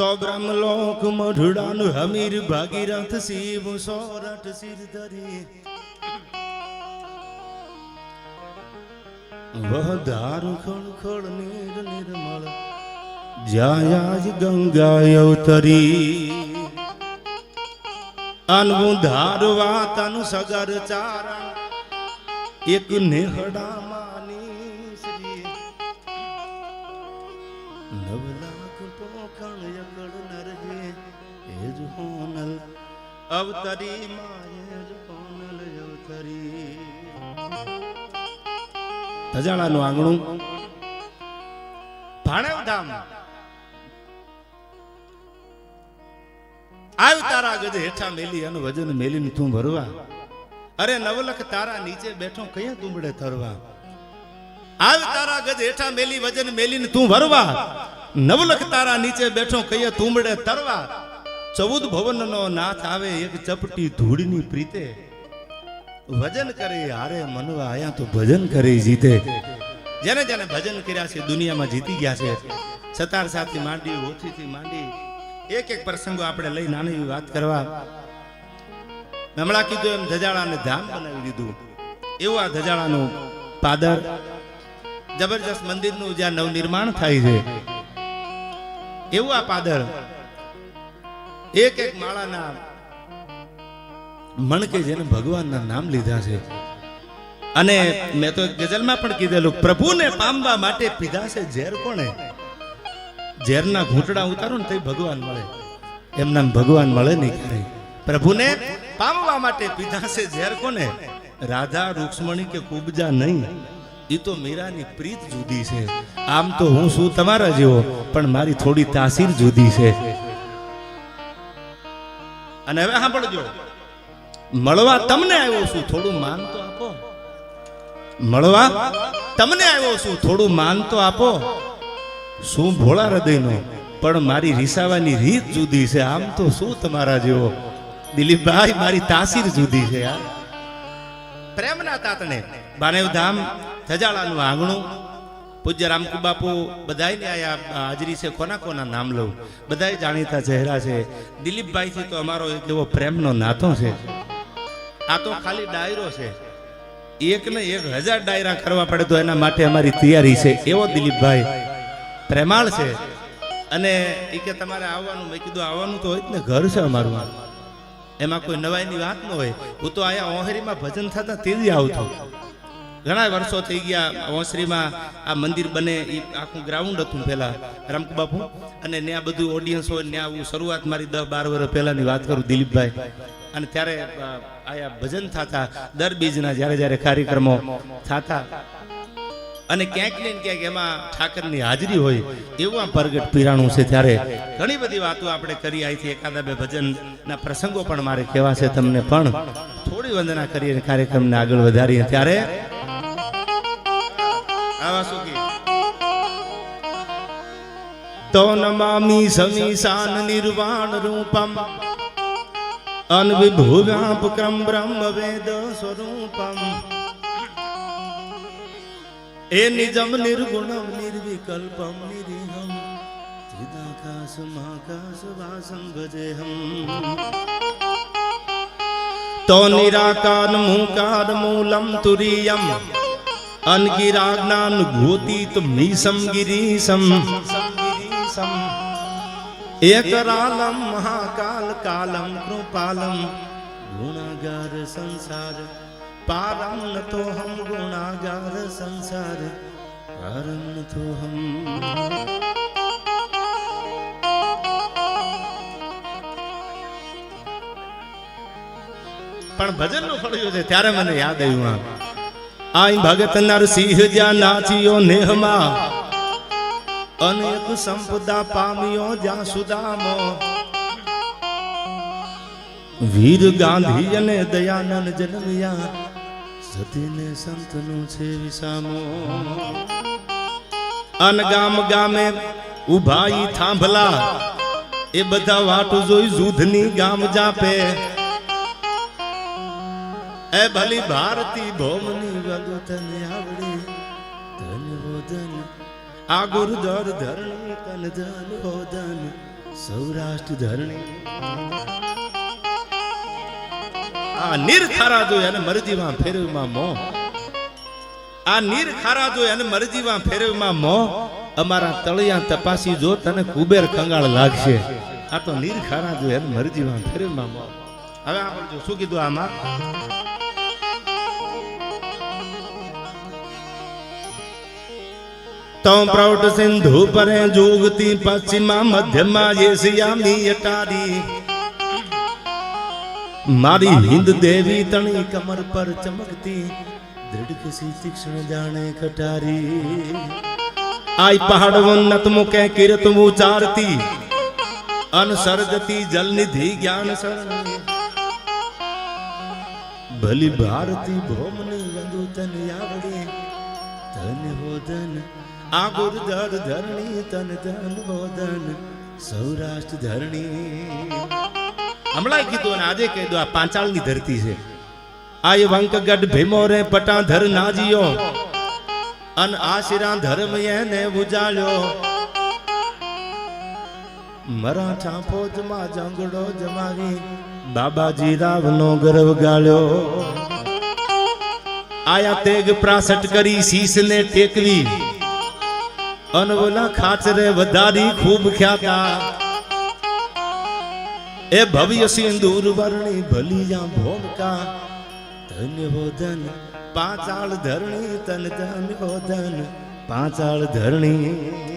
તો બ્રહ્મલોક મઢડાનું હમીર ભાગીરથ શિવ સોરઠ શિર ધરી વહધાર ખળ ખળ નીર નિર્મળ જાયાજ ગંગા અવતરી અનવું ધારવા તન સગર ચારણ એક નેહડા માની શ્રી નવ અવતરી માય ધજાણાનું આંગણું. ભાણવધામ. આવ તારા ગજ હેઠા મેલી અને વજન મેલીને તું ભરવા. અરે નવલખ તારા નીચે બેઠો કયા તુંબડે તરવા? આવ તારા ગજ હેઠા મેલી વજન મેલીને તું ભરવા. નવલખ તારા નીચે બેઠો કયા તુંબડે તરવા? ચૌદ ભવનનો નાથ આવે એક ચપટી ધૂળની પ્રીતે. ભજન કરે હારે મનવા આયા તો ભજન કરે જીતે. જેને જેને ભજન કર્યા છે, દુનિયામાં જીતી ગયા છે. સતાર સાથી માંડી, ઓછીથી માંડી. એક એક પ્રસંગો આપણે લઈ નાની વાત કરવા. હમણાં કીધું એમ ધજાળાને ધામ બનાવી દીધું. એવું આ ધજાળાનું પાદર. જબરજસ્ત મંદિરનું જ્યાં નવનિર્માણ થાય છે. એવું આ પાદર એક એક માળાના મણકે જેને ભગવાનના નામ લીધા છે. અને મેં તો ગઝલમાં પણ કીધેલું, પ્રભુને પામવા માટે પીધા છે ઝેર કોણે? ઝેરના ઘૂંટડા ઉતારો ને તો ભગવાન મળે એમના ભગવાન મળે નહીં ક્યારેય પ્રભુને પામવા માટે પીધા છે ઝેર કોને રાધા, રૂક્ષ્મણી કે કુબજા નહીં? એ તો મીરાની પ્રીત જુદી છે. આમ તો હું શું તમારા જેવો, પણ મારી થોડી તાસીર જુદી છે. અને હવે સાંભળજો. મળવા તમને આવ્યો છું, થોડું માન તો આપો. મળવા તમને આવ્યો છું, થોડું માન તો આપો. શું ભોળા હૃદયનો? પણ મારી રીસાવાની રીત જુદી છે. આમ તો શું તમારા જેવો? દિલીપભાઈ, મારી તાસીર જુદી છે, યાર. પ્રેમના તાતણે. બાનેવધામ ધજાળાનું આંગણું પૂજ્ય રામકુ બાપુ બધાયને આયા હાજરી છે, કોના કોના નામ લઉં? બધાય જાણીતા ચહેરા છે. દિલીપભાઈથી તો અમારો એક એવો પ્રેમનો નાતો છે. આ તો ખાલી ડાયરો છે. એક ને એક હજાર ડાયરા કરવા પડે તો એના માટે અમારી તૈયારી છે. એવો દિલીપભાઈ પ્રેમાળ છે. અને એ કે તમારે આવવાનું, મેં કીધું આવવાનું તો હોય જ ને, ઘર છે અમારું આ. એમાં કોઈ નવાઈની વાત ન હોય. હું તો અહીંયા ઓહરીમાં ભજન થતા તેથી આવતો ઘણા વર્ષો થઈ ગયા ઓસરીમાં આ મંદિર બને એ આખું ગ્રાઉન્ડ હતું પહેલા રામકુ બાપુ અને ત્યાં બધું ઓડિયન્સ હોય, ત્યાં હું શરૂઆત મારી દસ બાર વર્ષ પહેલાંની વાત કરું, દિલીપભાઈ. અને ત્યારે આયા ભજન થતા, દર બીજના જ્યારે જ્યારે કાર્યક્રમો થતા. અને ક્યાંક ને ક્યાંક એમાં ઠાકરની હાજરી હોય, એવું આ પ્રગટ પીરાણું છે ત્યારે. ઘણી બધી વાતો આપણે કરી અહીંથી એકાદા બે ભજનના પ્રસંગો પણ મારે કહેવા છે તમને પણ. થોડી વંદના કરીને કાર્યક્રમને આગળ વધારીએ. ત્યારે શું કે તો નમામી સમીશાન નિર્વાણ રૂપમ અનવિભુવ્યાપક્રમ બ્રહ્મ વેદ સ્વરૂપમ. એ નિજમ નિર્ગુણમ નિર્વિકલ્પમ નિરીહમ ચિદાકાશ મહાકાશ વાસમ ભજેહમ તો નિરાકાર મૂકાર મૂલમ તુરીયમ અનગિરાજ્ઞાન ભૂતિત ગિરીશમ એકરાલમ મહાકાલ કાલમ કૃપાલમ. ગુણાગાર સંસાર. પારમ નતો હમ ગુણાગાર સંસાર. પારમ નતો હમ પણ ભજનનું ફળ્યું છે, ત્યારે મને યાદ આવ્યું આ. આઈ ભગત નરસિંહ જ્યાં નાચ્યો નેહમાં. અનેક સંપદા પામ્યો જ્યાં સુદામો વીર ગાંધી અને દયાનંદ જન્મ્યા સતીને સંતનો છે વિસામો. અન ગામ ગામે ઊભા ઈ થાંભલા. એ બધા વાટ જોઈ જૂધની ગામ જાપે. એ ભલી ભારતી ભોમની વગુ તને આવડે, ધન વોદન આ ગુરુદર ધરણી તન ધન વોદન સૌરાષ્ટ્ર ધરણી. આ નીર ખારા જોઈ અને મરજીમાં ફેરવમાં મો. આ નીર ખારા જોઈ અને મરજીમાં ફેરવમાં મો. અમારા તળિયા તપાસી જો તને કુબેર કંગાળ લાગશે. આ તો નીર ખારા જોઈ અને મરજીમાં ફેરવમાં મો. હવે આપણે જો શું કીધું આમાં? તો પ્રૌઢ સિંધુ પરે જોગતી પશ્ચિમા, મધ્યમાં એશિયાની અટારી. મારી હિન્દ દેવી તણી કમર પર ચમકતી દૃઢ કિસી તીક્ષ્ણ જાણે કટારી આઈ પહાડ ઉન્નત મુકે કિરત ઉચારતી અનસર્જતી જલનિધિ જ્ઞાન ભલી ભારતી ભોમની વંદુ તન આવડે તન હોદન આ ગુરધર ધરણી, તન ધન હોદન સૌરાષ્ટ્ર ધરણી. હમણાં કીધું અને આજે કહી દો આ પાંચાળની ધરતી છે. આ એ વંકગઢ ભીમો રે પટાધર નાજીયો, અન આશિરા ધર્મ એને ઉજાળ્યો. મરાઠા ફોજમાં જંગડો જમાવી, બાબાજી રાવનો ગર્વ ગાળ્યો. આયા તેગ પ્રાસટ કરી શીશને ટેકવી. અનવલા ખાચરે વધારી ખૂબ ખ્યાતા. એ ભવ્ય સિંદૂર વર્ણી ભલિયા ભોમકા. ધન્યવોદન, પાંચાળ ધરણી, તન ધન્યવોદન પાંચાળ ધરણી.